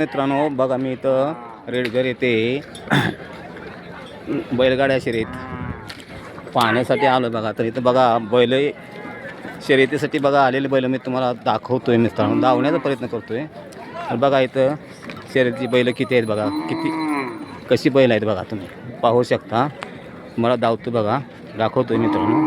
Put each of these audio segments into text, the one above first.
मित्रांनो बघा मी इथं रेडगर येते. बैलगाड्या शर्यत पाहण्यासाठी आलो बघा. तर इथं बघा बैल शर्यतीसाठी बघा आलेले बैल मी तुम्हाला दाखवतोय मित्रांनो. धावण्याचा प्रयत्न करतोय. तर बघा इथं शर्यतीची बैल किती आहेत बघा. किती कशी बैल आहेत बघा तुम्ही. पाहू शकता. मला धावतो बघा. दाखवतोय मित्रांनो.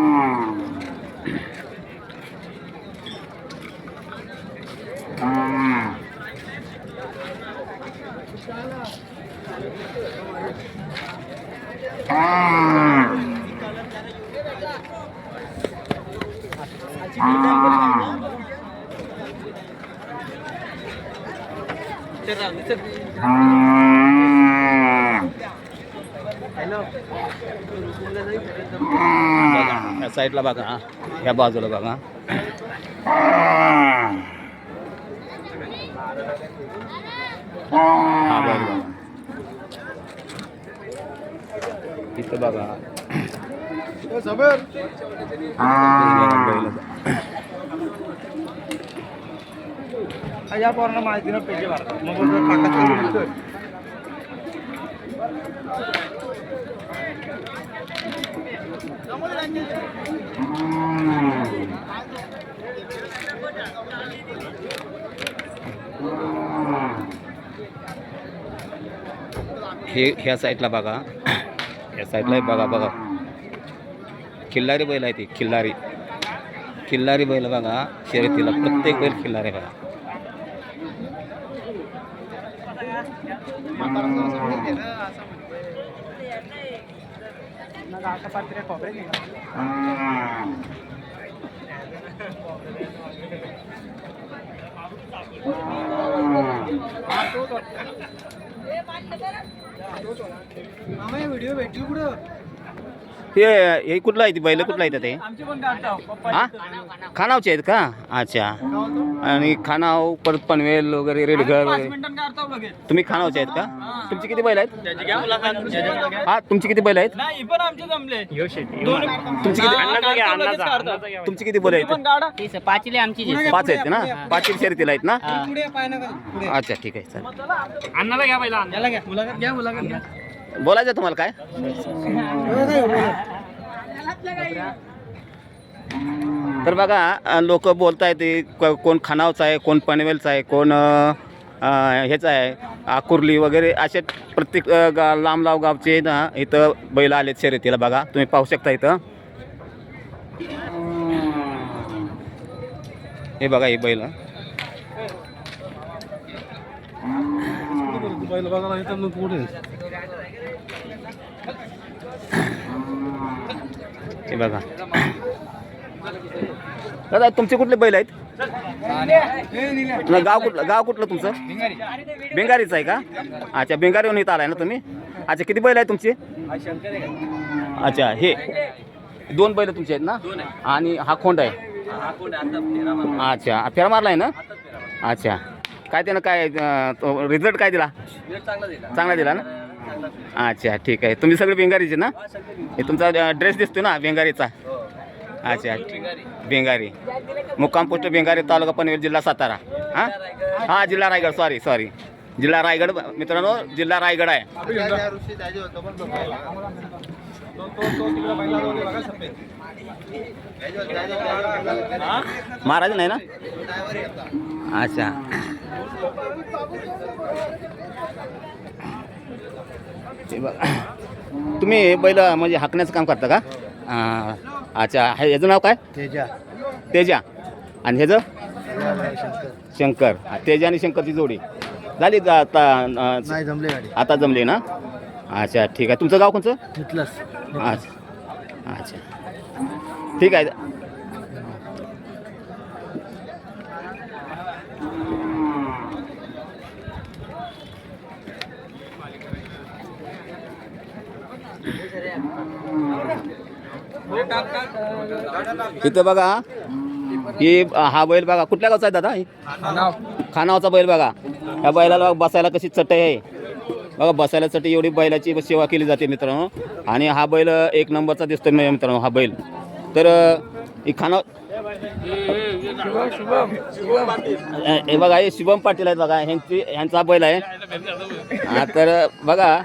या साईडला बघा ह्या बाजूला बघा. हा बैल बघा इथं बघा. या पोरांना माहिती ना पेजे मारतात मग. हे ह्या साईडला बघा. या साईडला बघा बघा. खिल्लारी बैल आहे ती खिल्लारी. खिल्लारी बैल बघा शर्यतीला प्रत्येक बैल खिल्लारी बघा. मामा हे व्हिडिओ भेटली कुठं? हे हे कुठलं आहे ती बैल? कुठलं आहे ते? हा? खानावचे आहेत का? अच्छा. आणि खानाव परत पनवेल वगैरे रेडघर वगैरे. तुम्ही खानावचे आहेत का? तुमची किती बैल आहेत? हा तुमची किती बैल आहेत? नाही पण आमचे जमले. दोन तुमची किती हा. तुमची किती बैल पण आहेत काढा पाचले आमची पाच आहेत ना? पाच शर्यतीला आहेत ना? पुढे पाय नका पुढे. अच्छा ठीक आहे चालेल अण्णाला घ्या घ्या. बोलायचं तुम्हाला काय? तर बघा लोक बोलत आहेत कोण खानावचा आहे कोण पनवेलचा आहे कोण अ, ह्याचा आहे आकुर्ली वगैरे असे प्रत्येक गा लांब लांब गावचे ना इथं बैल आलेत शर्यतीला बघा. तुम्ही पाहू शकता इथं. हे बघा हे बैल. हे बघा. दादा तुमचे कुठले बैल आहेत? गाव कुठलं? गाव कुठलं तुमचं? बेंगारीचं आहे का? अच्छा बेंगारीहून येत आलाय ना तुम्ही? अच्छा किती बैल आहे तुमचे? अच्छा हे दोन बैल तुमचे आहेत ना? आणि हा खोंड आहे. अच्छा फेरा मारलाय ना? अच्छा. काय त्यानं काय रिझल्ट काय दिला? चांगला दिला. ना? अच्छा ठीक आहे. तुम्ही सगळे बेंगारीचे ना? हे तुमचा ड्रेस दिसतो ना बेंगारीचा अच्छा बेंगारी मुक्काम पोस्ट बेंगारी तालुका पनवेल जिल्हा सातारा. हां? हां जिल्हा रायगड. सॉरी सॉरी जिल्हा रायगड मित्रांनो जिल्हा रायगड आहे. महाराज नाही ना? अच्छा. बघा. तुम्ही बैल म्हणजे हाकण्याचं काम करता का? हां. अच्छा हे ह्याचं नाव काय? तेजा. तेजा. आणि ह्याचं? शंकर. हा, तेजा आणि शंकरची जोडी. झाली आता जमले आता जमली ना? अच्छा ठीक आहे. तुमचं गाव कोणचं? तिथलंच अच्छा. अच्छा. ठीक आहे. इथं बघा. ही हा बैल बघा. कुठल्या गावचा आहे दादा खानावचा बैल बघा. या बैलाला बसायला कशी चटई आहे. बघा बसायला चटई एवढी बैलाची सेवा केली जाते मित्रांनो. आणि हा बैल एक नंबरचा दिसतोय मित्रांनो हा बैल. तर ही खानाव हे बघा हे शुभम पाटील आहेत बघा. ह्यांची ह्यांचा बैल आहे. हा, तर बघा.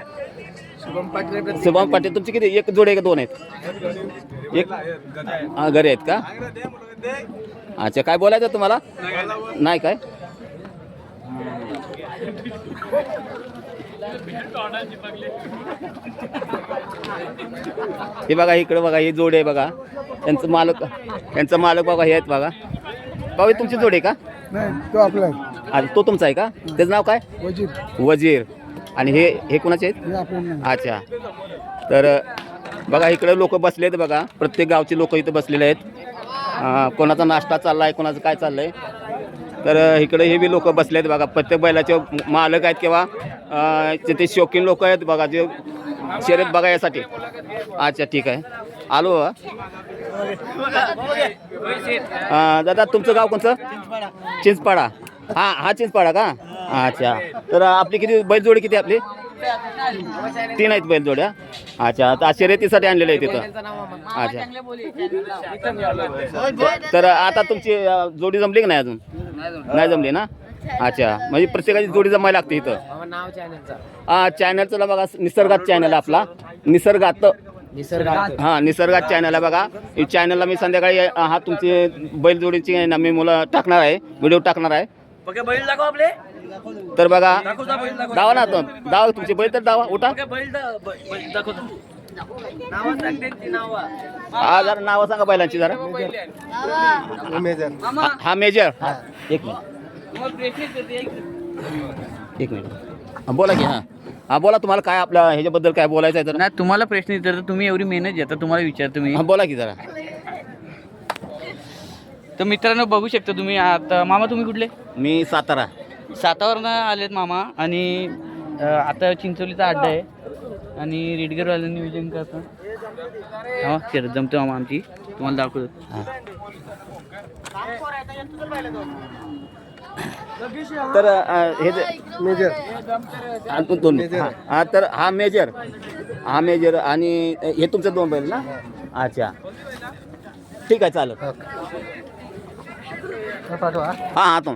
शुभम पाटील शुभम पाटील तुमची किती? एक जोडे का दोन आहेत. एक हा, घरी आहेत का? अच्छा काय बोलायचं तुम्हाला? नाही काय? हे बघा इकडे बघा हे जोडे आहे बघा. त्यांचं मालक त्यांचं मालक बघा हे आहेत बघा. बाबा ही तुमची जोडी आहे का? नाही तो आपला आणि तो तुमचा आहे का? त्याचं नाव काय? वजीर. वजीर. आणि हे हे कोणाचे आहेत? हे आपलं अच्छा. तर बघा इकडे लोक बसले आहेत बघा. प्रत्येक गावचे लोक इथं बसलेले आहेत. कोणाचा नाश्ता चालला आहे कोणाचं काय चाललं आहे तर इकडे हे बी लोक बसले आहेत बघा. प्रत्येक बैलाचे मालक आहेत किंवा तिथे शौकीन लोक आहेत बघा जे शर्यत बघा यासाठी. अच्छा ठीक आहे. आलो अं, दादा तुमचं गाव कोणचं? चिंचपाडा. हा हा चिंचपाडा का? अच्छा. तर आपली किती बैलजोडी किती आपली? तीन आहेत बैलजोड्या अच्छा तर शर्यतीसाठी आणलेले आहे तिथं अच्छा. तर आता तुमची जोडी जमली की नाही अजून? नाही जमली ना? अच्छा. म्हणजे प्रत्येकाची जोडी जमायला लागते इथं. नाव चॅनलचा. हा चॅनलचं बघा निसर्गात चॅनल आपला. निसर्गात. निसर्गात. हा निसर्गात चॅनल आहे बघा. चॅनलला मी संध्याकाळी हा तुमची बैलजोडीची आहे ना मी मुलं टाकणार आहे. व्हिडिओ टाकणार आहे. बैल दाखव आपले. तर बघा दावा ना आता दावा तुमची बैल तर दावा उठा. बैल दाखव नाव सांग त्यांची नाव. हा जरा नावं सांगा बैलांची जरा. हा- हा मेजर. हा. एक मिनिट. एक मिनिट. हा, बोला की हां. हां बोला तुम्हाला काय आपल्या ह्याच्याबद्दल काय बोलायचं आहे तर नाही तुम्हाला प्रश्न विचारतो तुम्ही एवढी मेहनत घेता तुम्हाला विचारतो मी हां बोला की जरा. तर मित्रांनो बघू शकता तुम्ही आता मामा तुम्ही कुठले? मी सातारा. सातावरनं आलेत मामा आणि अ, आता चिंचोलीचा अड्डा आहे. आणि रेडगरवालं नियोजन करतात हा शरद जमतो मामा आमची. तुम्हाला दाखवतो. हां. तर अ, हे जे मेजर. हा, दोन- दोन हां हां, तर हा मेजर. हा मेजर आणि हे तुमचं दोन बैल ना? अच्छा. ठीक आहे चालेल. पाठवा. हां हां तो.